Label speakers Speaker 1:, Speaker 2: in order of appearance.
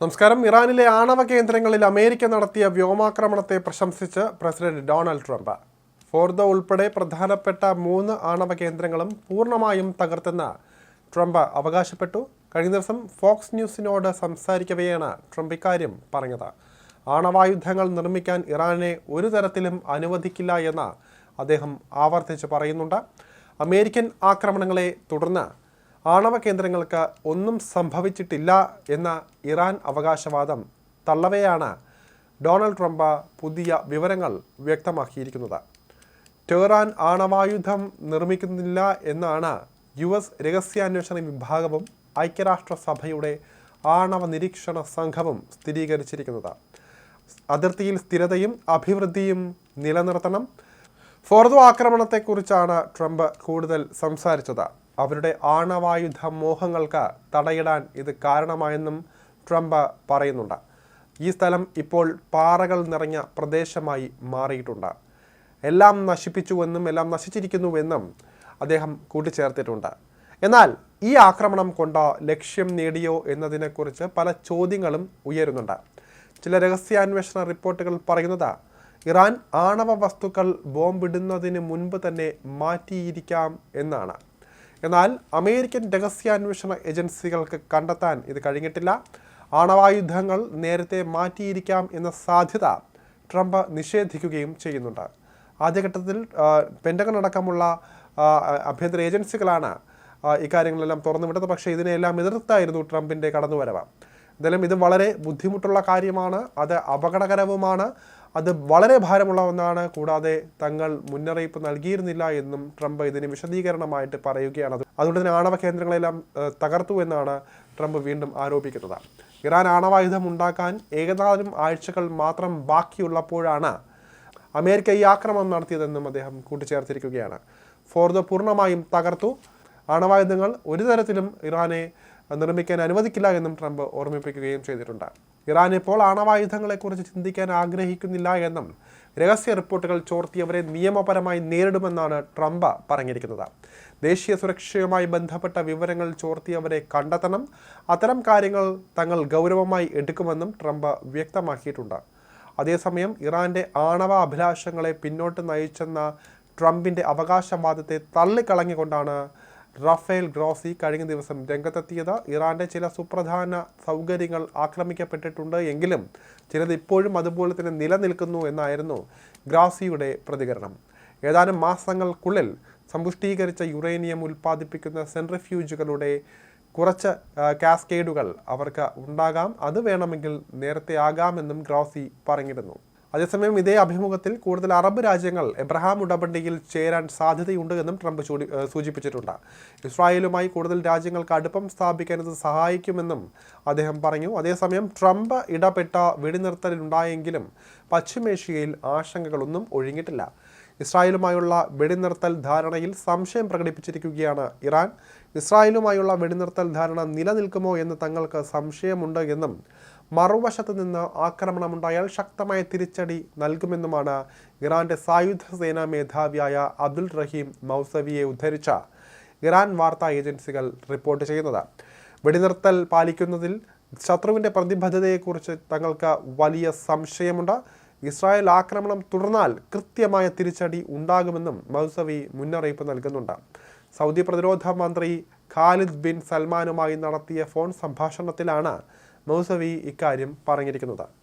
Speaker 1: നമസ്കാരം. ഇറാനിലെ ആണവ കേന്ദ്രങ്ങളിൽ അമേരിക്ക നടത്തിയ വ്യോമാക്രമണത്തെ പ്രശംസിച്ച് പ്രസിഡന്റ് ഡൊണാൾഡ് ട്രംപ്. ഫോർദ ഉൾപ്പെടെ പ്രധാനപ്പെട്ട മൂന്ന് ആണവ കേന്ദ്രങ്ങളും പൂർണമായും തകർത്തെന്ന് ട്രംപ് അവകാശപ്പെട്ടു. കഴിഞ്ഞ ദിവസം ഫോക്സ് ന്യൂസിനോട് സംസാരിക്കവെയാണ് ട്രംപ് ഇക്കാര്യം പറഞ്ഞത്. ആണവായുധങ്ങൾ നിർമ്മിക്കാൻ ഇറാനെ ഒരു തരത്തിലും അനുവദിക്കില്ല എന്ന് അദ്ദേഹം ആവർത്തിച്ച് പറയുന്നുണ്ട്. അമേരിക്കൻ ആക്രമണങ്ങളെ തുടർന്ന് ആണവ കേന്ദ്രങ്ങൾക്ക് ഒന്നും സംഭവിച്ചിട്ടില്ല എന്ന ഇറാൻ അവകാശവാദം തള്ളവെയാണ് ഡൊണാൾഡ് ട്രംപ് പുതിയ വിവരങ്ങൾ വ്യക്തമാക്കിയിരിക്കുന്നത്. ടെഹ്റാൻ ആണവായുധം നിർമ്മിക്കുന്നില്ല എന്നാണ് യു എസ് രഹസ്യാന്വേഷണ വിഭാഗവും ഐക്യരാഷ്ട്രസഭയുടെ ആണവ നിരീക്ഷണ സംഘവും സ്ഥിരീകരിച്ചിരിക്കുന്നത്. അതിർത്തിയിൽ സ്ഥിരതയും അഭിവൃദ്ധിയും നിലനിർത്തണം. ഫോർദോ ആക്രമണത്തെക്കുറിച്ചാണ് ട്രംപ് കൂടുതൽ സംസാരിച്ചത്. അവരുടെ ആണവായുധ മോഹങ്ങൾക്ക് തടയിടാൻ ഇത് കാരണമായെന്നും ട്രംപ് പറയുന്നുണ്ട്. ഈ സ്ഥലം ഇപ്പോൾ പാറകൾ നിറഞ്ഞ പ്രദേശമായി മാറിയിട്ടുണ്ട്. എല്ലാം നശിപ്പിച്ചുവെന്നും എല്ലാം നശിച്ചിരിക്കുന്നുവെന്നും അദ്ദേഹം കൂട്ടിച്ചേർത്തിട്ടുണ്ട്. എന്നാൽ ഈ ആക്രമണം കൊണ്ട് ലക്ഷ്യം നേടിയോ എന്നതിനെക്കുറിച്ച് പല ചോദ്യങ്ങളും ഉയരുന്നുണ്ട്. ചില രഹസ്യാന്വേഷണ റിപ്പോർട്ടുകൾ പറയുന്നത് ഇറാൻ ആണവ വസ്തുക്കൾ ബോംബിടുന്നതിന് മുൻപ് തന്നെ മാറ്റിയിരിക്കാം എന്നാണ്. എന്നാൽ അമേരിക്കൻ രഹസ്യാന്വേഷണ ഏജൻസികൾക്ക് കണ്ടെത്താൻ ഇത് കഴിഞ്ഞിട്ടില്ല. ആണവായുധങ്ങൾ നേരത്തെ മാറ്റിയിരിക്കാം എന്ന സാധ്യത ട്രംപ് നിഷേധിക്കുകയും ചെയ്യുന്നുണ്ട്. ആദ്യഘട്ടത്തിൽ പെൻഡഗൺ അടക്കമുള്ള ആഭ്യന്തര ഏജൻസികളാണ് ഇക്കാര്യങ്ങളെല്ലാം തുറന്നുവിട്ടത്. പക്ഷേ ഇതിനെല്ലാം എതിർത്തായിരുന്നു ട്രംപിന്റെ കടന്നുവരവ്. എന്തായാലും ഇത് വളരെ ബുദ്ധിമുട്ടുള്ള കാര്യമാണ്. അത് അപകടകരവുമാണ്. അത് വളരെ ഭാരമുള്ള ഒന്നാണ്. കൂടാതെ തങ്ങൾ മുന്നറിയിപ്പ് നൽകിയിരുന്നില്ല എന്നും ട്രംപ് ഇതിന് വിശദീകരണമായിട്ട് പറയുകയാണ്. അത് അതുകൊണ്ട് തന്നെ ആണവ കേന്ദ്രങ്ങളെല്ലാം തകർത്തു എന്നാണ് ട്രംപ് വീണ്ടും ആരോപിക്കുന്നത്. ഇറാൻ ആണവായുധം ഉണ്ടാക്കാൻ ഏകതാനും ആഴ്ചകൾ മാത്രം ബാക്കിയുള്ളപ്പോഴാണ് അമേരിക്ക ഈ ആക്രമണം നടത്തിയതെന്നും അദ്ദേഹം കൂട്ടിച്ചേർത്തിരിക്കുകയാണ്. ഫോർദോ പൂർണമായും തകർത്തു. ആണവായുധങ്ങൾ ഒരു തരത്തിലും ഇറാനെ നിർമ്മിക്കാൻ അനുവദിക്കില്ല എന്നും ട്രംപ് ഓർമ്മിപ്പിക്കുകയും ചെയ്തിട്ടുണ്ട്. ഇറാൻ ഇപ്പോൾ ആണവായുധങ്ങളെക്കുറിച്ച് ചിന്തിക്കാൻ ആഗ്രഹിക്കുന്നില്ല എന്നും രഹസ്യ റിപ്പോർട്ടുകൾ ചോർത്തിയവരെ നിയമപരമായി നേരിടുമെന്നാണ് ട്രംപ് പറഞ്ഞിരിക്കുന്നത്. ദേശീയ സുരക്ഷയുമായി ബന്ധപ്പെട്ട വിവരങ്ങൾ ചോർത്തിയവരെ കണ്ടെത്തണം. അത്തരം കാര്യങ്ങൾ തങ്ങൾ ഗൗരവമായി എടുക്കുമെന്നും ട്രംപ് വ്യക്തമാക്കിയിട്ടുണ്ട്. അതേസമയം ഇറാന്റെ ആണവ അഭിലാഷങ്ങളെ പിന്നോട്ട് നയിച്ചെന്ന ട്രംപിന്റെ അവകാശവാദത്തെ തള്ളിക്കളഞ്ഞുകൊണ്ടാണ് റഫേൽ ഗ്രോസി കഴിഞ്ഞ ദിവസം രംഗത്തെത്തിയത് ഇറാന്റെ ചില സുപ്രധാന സൗകര്യങ്ങൾ ആക്രമിക്കപ്പെട്ടിട്ടുണ്ട് എങ്കിലും ചിലത് ഇപ്പോഴും അതുപോലെ തന്നെ നിലനിൽക്കുന്നു എന്നായിരുന്നു ഗ്രാസിയുടെ പ്രതികരണം. ഏതാനും മാസങ്ങൾക്കുള്ളിൽ സമ്പുഷ്ടീകരിച്ച യുറേനിയം ഉൽപ്പാദിപ്പിക്കുന്ന സെൻട്രിഫ്യൂജുകളുടെ കുറച്ച് കാസ്കേഡുകൾ അവർക്ക് ഉണ്ടാകാം. അത് വേണമെങ്കിൽ നേരത്തെ ആകാമെന്നും ഗ്രോസി പറഞ്ഞിരുന്നു. അതേസമയം ഇതേ അഭിമുഖത്തിൽ കൂടുതൽ അറബ് രാജ്യങ്ങൾ എബ്രഹാം ഉടമ്പടിയിൽ ചേരാൻ സാധ്യതയുണ്ട് എന്നും ട്രംപ് ചൂടി സൂചിപ്പിച്ചിട്ടുണ്ട്. ഇസ്രായേലുമായി കൂടുതൽ രാജ്യങ്ങൾക്ക് അടുപ്പം സ്ഥാപിക്കാൻ ഇത് സഹായിക്കുമെന്നും അദ്ദേഹം പറഞ്ഞു. അതേസമയം ട്രംപ് ഇടപെട്ട വെടിനിർത്തലുണ്ടായെങ്കിലും പശ്ചിമേഷ്യയിൽ ആശങ്കകളൊന്നും ഒഴിഞ്ഞിട്ടില്ല. ഇസ്രായേലുമായുള്ള വെടിനിർത്തൽ ധാരണയിൽ സംശയം പ്രകടിപ്പിച്ചിരിക്കുകയാണ് ഇറാൻ. ഇസ്രായേലുമായുള്ള വെടിനിർത്തൽ ധാരണ നിലനിൽക്കുമോ എന്ന് തങ്ങൾക്ക് സംശയമുണ്ട് എന്നും മറുവശത്ത് നിന്ന് ആക്രമണമുണ്ടായാൽ ശക്തമായ തിരിച്ചടി നൽകുമെന്നുമാണ് ഇറാന്റെ സായുധ സേനാ മേധാവിയായ അബ്ദുൽ റഹീം മൗസവിയെ ഉദ്ധരിച്ച ഇറാൻ വാർത്താ ഏജൻസികൾ റിപ്പോർട്ട് ചെയ്യുന്നത്. വെടിനിർത്തൽ പാലിക്കുന്നതിൽ ശത്രുവിന്റെ പ്രതിബദ്ധതയെക്കുറിച്ച് തങ്ങൾക്ക് വലിയ സംശയമുണ്ട്. ഇസ്രായേൽ ആക്രമണം തുടർന്നാൽ കൃത്യമായ തിരിച്ചടി ഉണ്ടാകുമെന്നും മൗസവി മുന്നറിയിപ്പ് നൽകുന്നുണ്ട്. സൗദി പ്രതിരോധ മന്ത്രി ഖാലിദ് ബിൻ സൽമാനുമായി നടത്തിയ ഫോൺ സംഭാഷണത്തിലാണ് മൗസവി ഇക്കാര്യം പറഞ്ഞിരിക്കുന്നത്.